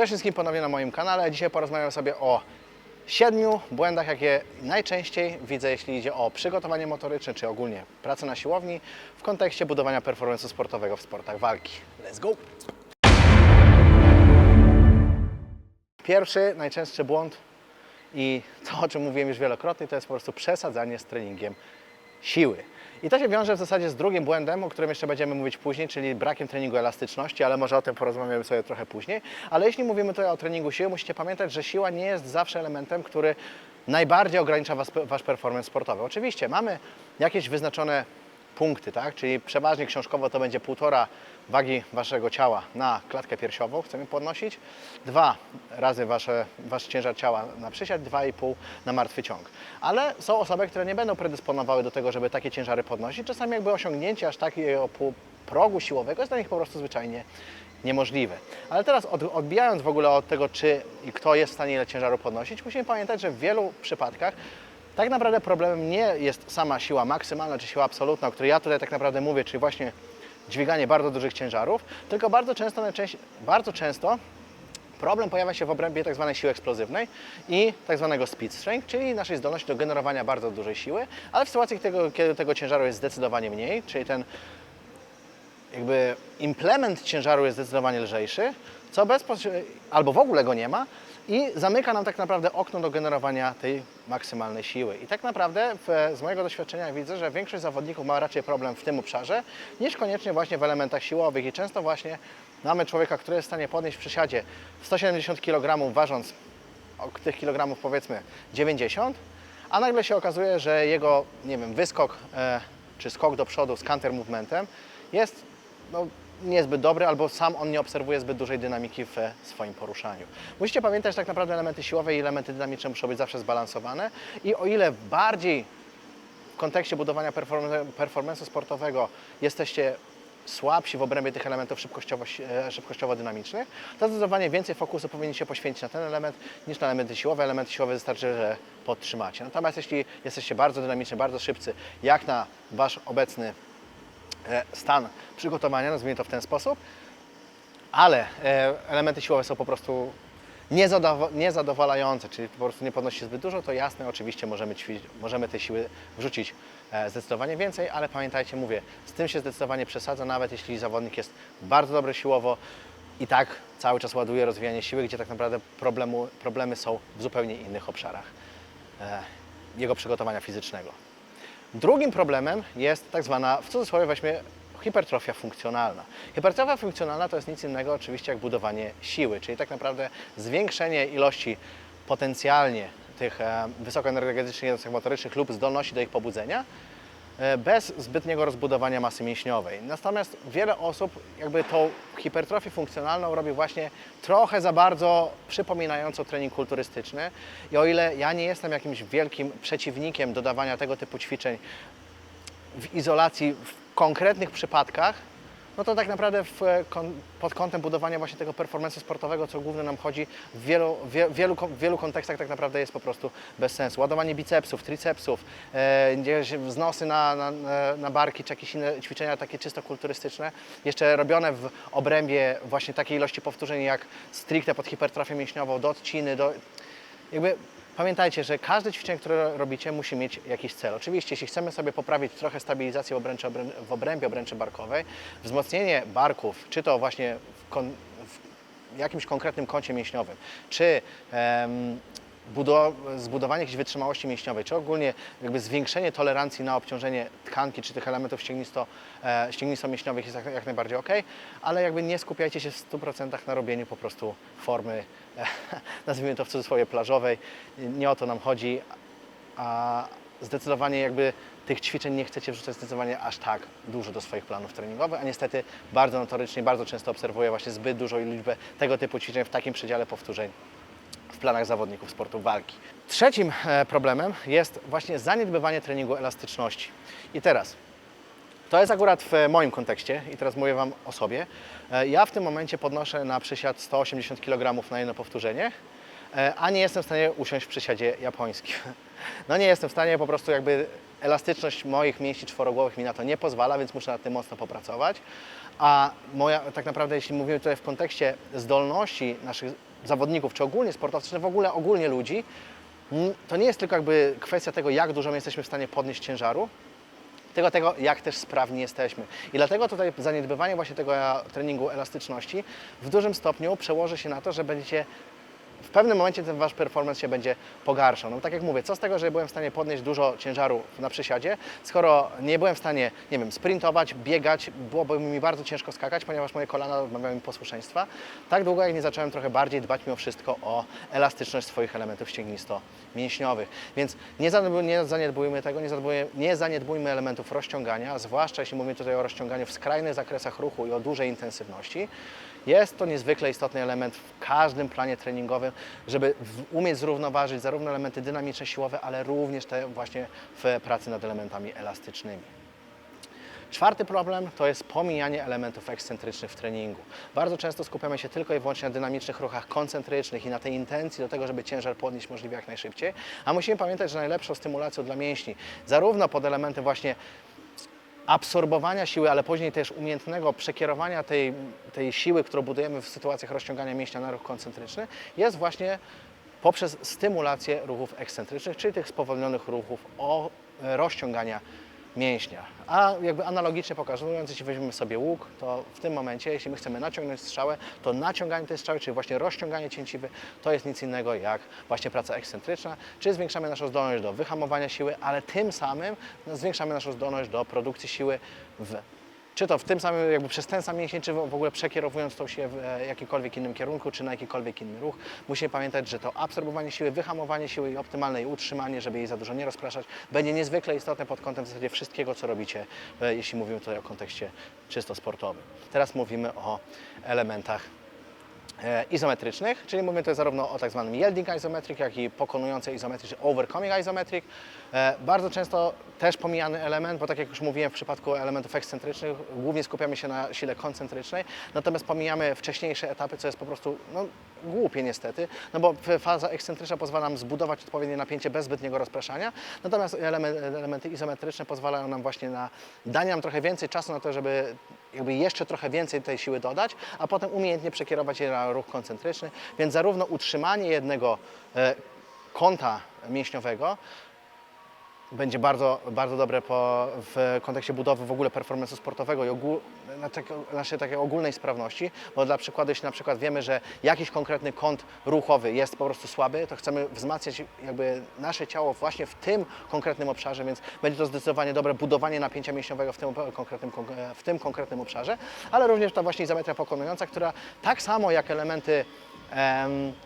Cześć wszystkim ponownie na moim kanale. Dzisiaj porozmawiam sobie o siedmiu błędach, jakie najczęściej widzę, jeśli idzie o przygotowanie motoryczne, czy ogólnie pracę na siłowni w kontekście budowania performance'u sportowego w sportach walki. Let's go! Pierwszy, najczęstszy błąd i to, o czym mówiłem już wielokrotnie, to jest po prostu przesadzanie z treningiem siły. I to się wiąże w zasadzie z drugim błędem, o którym jeszcze będziemy mówić później, czyli brakiem treningu elastyczności, ale może o tym porozmawiamy sobie trochę później. Ale jeśli mówimy tutaj o treningu siły, musicie pamiętać, że siła nie jest zawsze elementem, który najbardziej ogranicza was, wasz performance sportowy. Oczywiście mamy jakieś wyznaczone punkty, tak? czyli przeważnie książkowo to będzie półtora wagi waszego ciała na klatkę piersiową, chcemy podnosić, dwa razy wasze, wasz ciężar ciała na przysiad, dwa i pół na martwy ciąg. Ale są osoby, które nie będą predysponowały do tego, żeby takie ciężary podnosić. Czasami jakby osiągnięcie aż takiego progu siłowego jest dla nich po prostu zwyczajnie niemożliwe. Ale teraz od, odbijając w ogóle od tego, czy i kto jest w stanie ile ciężaru podnosić, musimy pamiętać, że w wielu przypadkach tak naprawdę problemem nie jest sama siła maksymalna czy siła absolutna, o której ja tutaj tak naprawdę mówię, czyli właśnie dźwiganie bardzo dużych ciężarów, tylko bardzo często, bardzo często problem pojawia się w obrębie tak zwanej siły eksplozywnej i tak zwanego speed strength, czyli naszej zdolności do generowania bardzo dużej siły, ale w sytuacji, tego, kiedy tego ciężaru jest zdecydowanie mniej, czyli ten jakby implement ciężaru jest zdecydowanie lżejszy, co albo w ogóle go nie ma i zamyka nam tak naprawdę okno do generowania tej maksymalnej siły. I tak naprawdę w, z mojego doświadczenia widzę, że większość zawodników ma raczej problem w tym obszarze, niż koniecznie właśnie w elementach siłowych i często właśnie mamy człowieka, który jest w stanie podnieść w przysiadzie 170 kg ważąc tych kilogramów powiedzmy 90, a nagle się okazuje, że jego, nie wiem, wyskok e, czy skok do przodu z counter movementem jest no, niezbyt dobry, albo sam on nie obserwuje zbyt dużej dynamiki w swoim poruszaniu. Musicie pamiętać, że tak naprawdę elementy siłowe i elementy dynamiczne muszą być zawsze zbalansowane i o ile bardziej w kontekście budowania perform- performance'u sportowego jesteście słabsi w obrębie tych elementów szybkościowo, e, szybkościowo-dynamicznych, to zdecydowanie więcej fokusu powinniście poświęcić na ten element niż na elementy siłowe. Elementy siłowe wystarczy, że podtrzymacie. Natomiast jeśli jesteście bardzo dynamiczni, bardzo szybcy, jak na Wasz obecny stan przygotowania, nazwijmy to w ten sposób, ale e, elementy siłowe są po prostu niezadowalające, czyli po prostu nie podnosi się zbyt dużo, to jasne, oczywiście możemy, ćwiczyć, możemy siły wrzucić e, zdecydowanie więcej, ale pamiętajcie, mówię, z tym się zdecydowanie przesadza, nawet jeśli zawodnik jest bardzo dobry siłowo i tak cały czas ładuje rozwijanie siły, gdzie tak naprawdę problemu, problemy są w zupełnie innych obszarach e, jego przygotowania fizycznego. Drugim problemem jest tak zwana, w cudzysłowie weźmie, hipertrofia funkcjonalna. Hipertrofia funkcjonalna to jest nic innego oczywiście jak budowanie siły, czyli tak naprawdę zwiększenie ilości potencjalnie tych e, wysokoenergetycznych jednostek motorycznych lub zdolności do ich pobudzenia bez zbytniego rozbudowania masy mięśniowej. Natomiast wiele osób jakby tą hipertrofię funkcjonalną robi właśnie trochę za bardzo przypominającą trening kulturystyczny i o ile ja nie jestem jakimś wielkim przeciwnikiem dodawania tego typu ćwiczeń w izolacji w konkretnych przypadkach, no to tak naprawdę w, e, pod kątem budowania właśnie tego performance'u sportowego, co głównie nam chodzi, w wielu, wie, wielu, w wielu kontekstach tak naprawdę jest po prostu bez sensu. Ładowanie bicepsów, tricepsów, e, gdzieś wznosy na, na- na barki, czy jakieś inne ćwiczenia takie czysto kulturystyczne, jeszcze robione w obrębie właśnie takiej ilości powtórzeń jak stricte pod hipertrofię mięśniową, do odciny, do, jakby pamiętajcie, że każde ćwiczenie, które robicie, musi mieć jakiś cel. Oczywiście, jeśli chcemy sobie poprawić trochę stabilizację obręczy, obrę- w obrębie obręczy barkowej, wzmocnienie barków, czy to właśnie w, kon, w jakimś konkretnym kącie mięśniowym, czy em, zbudowanie jakiejś wytrzymałości mięśniowej, czy ogólnie jakby zwiększenie tolerancji na obciążenie tkanki, czy tych elementów ścięgnisto, e, ścięgnisto-mięśniowych jest jak, jak najbardziej ok, ale jakby nie skupiajcie się w 100% na robieniu po prostu formy, e, nazwijmy to w cudzysłowie plażowej. Nie o to nam chodzi, a zdecydowanie jakby tych ćwiczeń nie chcecie wrzucać zdecydowanie aż tak dużo do swoich planów treningowych, a niestety bardzo notorycznie, bardzo często obserwuję właśnie zbyt dużą liczbę tego typu ćwiczeń w takim przedziale powtórzeń w planach zawodników sportu walki. Trzecim e, problemem jest właśnie zaniedbywanie treningu elastyczności. I teraz, to jest akurat w moim kontekście i teraz mówię Wam o sobie. E, Ja w tym momencie podnoszę na przysiad 180 kg na jedno powtórzenie, e, a nie jestem w stanie usiąść w przysiadzie japońskim. No nie jestem w stanie, po prostu jakby elastyczność moich mięśni czworogłowych mi na to nie pozwala, więc muszę nad tym mocno popracować. A moja, tak naprawdę, jeśli mówimy tutaj w kontekście zdolności naszych zawodników, czy ogólnie sportowców, czy w ogóle ogólnie ludzi, to nie jest tylko jakby kwestia tego, jak dużo my jesteśmy w stanie podnieść ciężaru, tylko tego, jak też sprawni jesteśmy. I dlatego tutaj zaniedbywanie właśnie tego e, treningu elastyczności w dużym stopniu przełoży się na to, że będziecie w pewnym momencie ten wasz performance się będzie pogarszał. No tak jak mówię, co z tego, że byłem w stanie podnieść dużo ciężaru na przysiadzie, skoro nie byłem w stanie, nie wiem, sprintować, biegać, byłoby mi bardzo ciężko skakać, ponieważ moje kolana odmawiają mi posłuszeństwa. Tak długo, jak nie zacząłem trochę bardziej dbać mimo wszystko o elastyczność swoich elementów ścięgnisto-mięśniowych. Więc nie zaniedbujmy, nie zaniedbujmy tego, nie zaniedbujmy, nie zaniedbujmy elementów rozciągania, zwłaszcza jeśli mówimy tutaj o rozciąganiu w skrajnych zakresach ruchu i o dużej intensywności. Jest to niezwykle istotny element w każdym planie treningowym, żeby umieć zrównoważyć zarówno elementy dynamiczne, siłowe, ale również te właśnie w pracy nad elementami elastycznymi. Czwarty problem to jest pomijanie elementów ekscentrycznych w treningu. Bardzo często skupiamy się tylko i wyłącznie na dynamicznych ruchach koncentrycznych i na tej intencji do tego, żeby ciężar podnieść możliwie jak najszybciej, a musimy pamiętać, że najlepszą stymulacją dla mięśni, zarówno pod elementem właśnie absorbowania siły, ale później też umiejętnego przekierowania tej, tej siły, którą budujemy w sytuacjach rozciągania mięśnia na ruch koncentryczny, jest właśnie poprzez stymulację ruchów ekscentrycznych, czyli tych spowolnionych ruchów o e, rozciągania mięśnia. A jakby analogicznie pokazując, jeśli weźmiemy sobie łuk, to w tym momencie, jeśli my chcemy naciągnąć strzałę, to naciąganie tej strzały, czyli właśnie rozciąganie cięciwy, to jest nic innego jak właśnie praca ekscentryczna, czyli zwiększamy naszą zdolność do wyhamowania siły, ale tym samym zwiększamy naszą zdolność do produkcji siły w czy to w tym samym, jakby przez ten sam mięsień, czy w ogóle przekierowując tą siłę w e, jakikolwiek innym kierunku, czy na jakikolwiek inny ruch, musimy pamiętać, że to absorbowanie siły, wyhamowanie siły i optymalne jej utrzymanie, żeby jej za dużo nie rozpraszać, będzie niezwykle istotne pod kątem w zasadzie wszystkiego, co robicie, e, jeśli mówimy tutaj o kontekście czysto sportowym. Teraz mówimy o elementach izometrycznych, czyli mówimy tutaj zarówno o tak zwanym yielding isometric, jak i pokonujący isometric, czy overcoming isometric. E, Bardzo często też pomijany element, bo tak jak już mówiłem w przypadku elementów ekscentrycznych, głównie skupiamy się na sile koncentrycznej, natomiast pomijamy wcześniejsze etapy, co jest po prostu no, głupie niestety, no bo faza ekscentryczna pozwala nam zbudować odpowiednie napięcie bez zbytniego rozpraszania, natomiast element, elementy izometryczne pozwalają nam właśnie na danie nam trochę więcej czasu na to, żeby jakby jeszcze trochę więcej tej siły dodać, a potem umiejętnie przekierować je na ruch koncentryczny, więc zarówno utrzymanie jednego e, kąta mięśniowego będzie bardzo, bardzo dobre po, w kontekście budowy w ogóle performance'u sportowego i ogól, na takie, naszej takiej ogólnej sprawności, bo dla przykładu, jeśli na przykład wiemy, że jakiś konkretny kąt ruchowy jest po prostu słaby, to chcemy wzmacniać jakby nasze ciało właśnie w tym konkretnym obszarze, więc będzie to zdecydowanie dobre budowanie napięcia mięśniowego w tym konkretnym, kon- w tym konkretnym obszarze, ale również ta właśnie izometria pokonująca, która tak samo jak elementy em,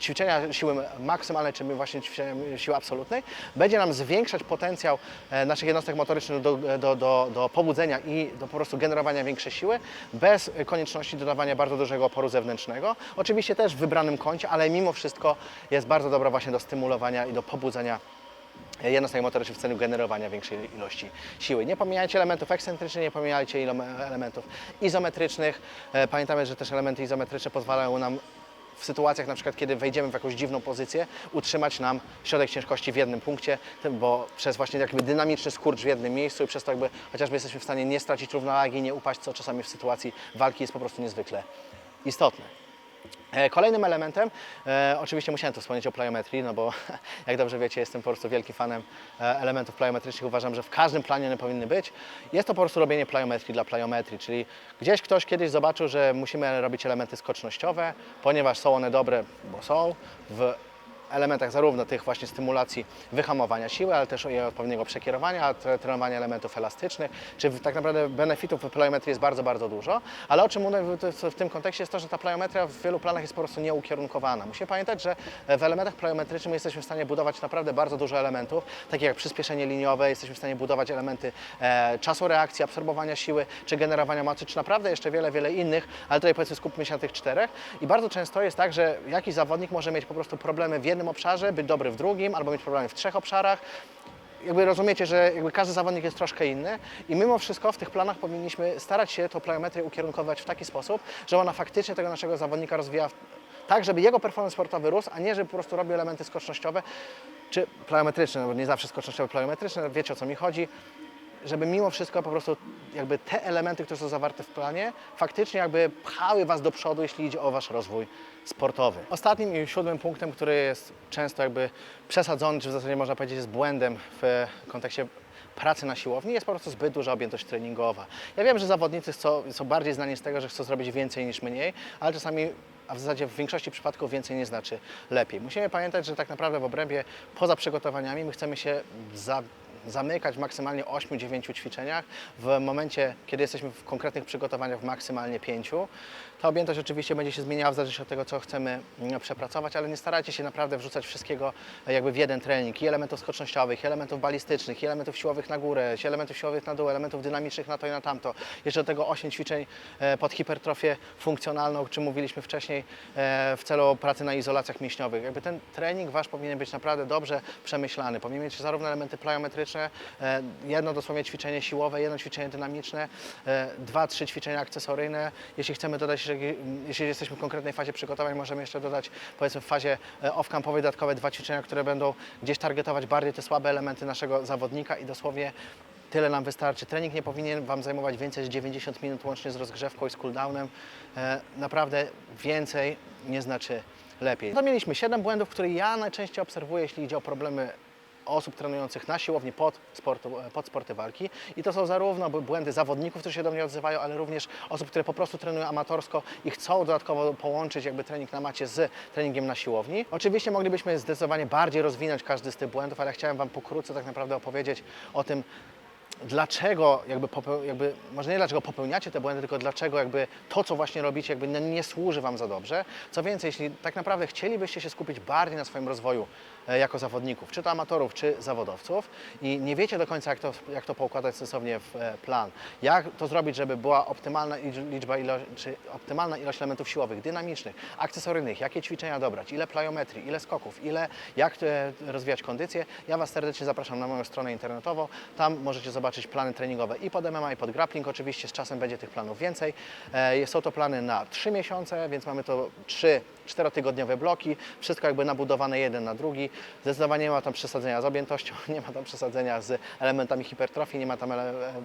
ćwiczenia siły maksymalnej, czy właśnie ćwiczenia siły absolutnej, będzie nam zwiększać potencjał e, naszych jednostek motorycznych do, do, do, do pobudzenia i do po prostu generowania większej siły, bez konieczności dodawania bardzo dużego oporu zewnętrznego. Oczywiście też w wybranym kącie, ale mimo wszystko jest bardzo dobra właśnie do stymulowania i do pobudzenia jednostek motorycznych w celu generowania większej ilości siły. Nie pomijajcie elementów ekscentrycznych, nie pomijajcie elementów izometrycznych. E, Pamiętamy, że też elementy izometryczne pozwalają nam w sytuacjach, na przykład kiedy wejdziemy w jakąś dziwną pozycję, utrzymać nam środek ciężkości w jednym punkcie, bo przez właśnie jakby dynamiczny skurcz w jednym miejscu i przez to jakby chociażby jesteśmy w stanie nie stracić równowagi, nie upaść, co czasami w sytuacji walki jest po prostu niezwykle istotne. E, Kolejnym elementem, e, oczywiście musiałem tu wspomnieć o plyometrii, no bo jak dobrze wiecie, jestem po prostu wielkim fanem e, elementów plyometrycznych. Uważam, że w każdym planie one powinny być. Jest to po prostu robienie plyometrii dla plyometrii, czyli gdzieś ktoś kiedyś zobaczył, że musimy robić elementy skocznościowe, ponieważ są one dobre, bo są, w elementach zarówno tych właśnie stymulacji wyhamowania siły, ale też jej odpowiedniego przekierowania, tre- trenowania elementów elastycznych, czy tak naprawdę benefitów plyometrii jest bardzo, bardzo dużo, ale o czym mówię w, tym kontekście jest to, że ta plyometria w wielu planach jest po prostu nieukierunkowana. Musimy pamiętać, że w elementach plyometrycznych my jesteśmy w stanie budować naprawdę bardzo dużo elementów, takie jak przyspieszenie liniowe, jesteśmy w stanie budować elementy e, czasu reakcji, absorbowania siły, czy generowania mocy, czy naprawdę jeszcze wiele, wiele innych, ale tutaj powiedzmy skupmy się na tych czterech i bardzo często jest tak, że jakiś zawodnik może mieć po prostu problemy w jednym obszarze, być dobry w drugim, albo mieć problemy w trzech obszarach, jakby rozumiecie, że jakby każdy zawodnik jest troszkę inny i mimo wszystko w tych planach powinniśmy starać się tą plyometrię ukierunkować w taki sposób, że ona faktycznie tego naszego zawodnika rozwija tak, żeby jego performance sportowy rósł, a nie, żeby po prostu robił elementy skocznościowe czy plyometryczne, no bo nie zawsze skocznościowe, plyometryczne, wiecie o co mi chodzi, żeby mimo wszystko po prostu jakby te elementy, które są zawarte w planie, faktycznie jakby pchały Was do przodu, jeśli idzie o Wasz rozwój sportowy. Ostatnim i siódmym punktem, który jest często jakby przesadzony, czy w zasadzie można powiedzieć jest błędem w kontekście pracy na siłowni jest po prostu zbyt duża objętość treningowa. Ja wiem, że zawodnicy są, bardziej znani z tego, że chcą zrobić więcej niż mniej, ale czasami, a w zasadzie w większości przypadków więcej nie znaczy lepiej. Musimy pamiętać, że tak naprawdę w obrębie poza przygotowaniami my chcemy się za, zamykać w maksymalnie 8-9 ćwiczeniach. W momencie, kiedy jesteśmy w konkretnych przygotowaniach w maksymalnie 5, ta objętość oczywiście będzie się zmieniała w zależności od tego, co chcemy mm, przepracować, ale nie starajcie się naprawdę wrzucać wszystkiego e, jakby w jeden trening. I elementów skocznościowych, i elementów balistycznych, i elementów siłowych na górę, i elementów siłowych na dół, elementów dynamicznych na to i na tamto. Jeszcze do tego 8 ćwiczeń e, pod hipertrofię funkcjonalną, o czym mówiliśmy wcześniej, e, w celu pracy na izolacjach mięśniowych. Jakby ten trening Wasz powinien być naprawdę dobrze przemyślany. Powinien mieć zarówno elementy plyometryczne, e, jedno dosłownie ćwiczenie siłowe, jedno ćwiczenie dynamiczne, e, dwa, trzy ćwiczenia akcesoryjne. Jeśli chcemy dodać, jeśli jesteśmy w konkretnej fazie przygotowań, możemy jeszcze dodać powiedzmy w fazie e, off-campowej dodatkowe dwa ćwiczenia, które będą gdzieś targetować bardziej te słabe elementy naszego zawodnika i dosłownie Tyle nam wystarczy. Trening nie powinien Wam zajmować więcej niż 90 minut łącznie z rozgrzewką i z cooldownem. Naprawdę więcej nie znaczy lepiej. To mieliśmy 7 błędów, które ja najczęściej obserwuję, jeśli idzie o problemy osób trenujących na siłowni pod, sportu, pod sporty walki. I to są zarówno błędy zawodników, którzy się do mnie odzywają, ale również osób, które po prostu trenują amatorsko i chcą dodatkowo połączyć jakby trening na macie z treningiem na siłowni. Oczywiście moglibyśmy zdecydowanie bardziej rozwinąć każdy z tych błędów, ale chciałem Wam pokrótce tak naprawdę opowiedzieć o tym, dlaczego jakby, jakby, może nie dlaczego popełniacie te błędy, tylko dlaczego jakby to, co właśnie robicie, jakby nie, służy Wam za dobrze. Co więcej, jeśli tak naprawdę chcielibyście się skupić bardziej na swoim rozwoju e, jako zawodników, czy to amatorów, czy zawodowców i nie wiecie do końca, jak to, jak to poukładać sensownie w e, plan, jak to zrobić, żeby była optymalna licz- liczba, ilo, czy optymalna ilość elementów siłowych, dynamicznych, akcesoryjnych, jakie ćwiczenia dobrać, ile plyometrii, ile skoków, ile, jak e, rozwijać kondycję, ja Was serdecznie zapraszam na moją stronę internetową. Tam możecie zobaczyć plany treningowe i pod MMA, i pod grappling. Oczywiście z czasem będzie tych planów więcej. E, Są to plany na 3 miesiące, więc mamy to 3 czterotygodniowe bloki, wszystko jakby nabudowane jeden na drugi. Zdecydowanie nie ma tam przesadzenia z objętością, nie ma tam przesadzenia z elementami hipertrofii, nie ma tam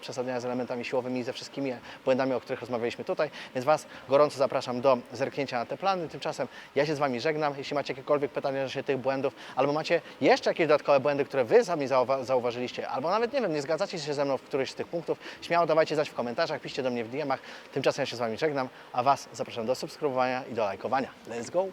przesadzenia z elementami siłowymi i ze wszystkimi błędami, o których rozmawialiśmy tutaj. Więc Was gorąco zapraszam do zerknięcia na te plany. Tymczasem ja się z Wami żegnam. Jeśli macie jakiekolwiek pytania odnośnie tych błędów, albo macie jeszcze jakieś dodatkowe błędy, które Wy sami zauwa- zauważyliście, albo nawet nie wiem, nie zgadzacie się ze mną w któryś z tych punktów, śmiało dawajcie znać w komentarzach, piszcie do mnie w DM-ach. Tymczasem ja się z Wami żegnam, a Was zapraszam do subskrybowania i do lajkowania. Let's go!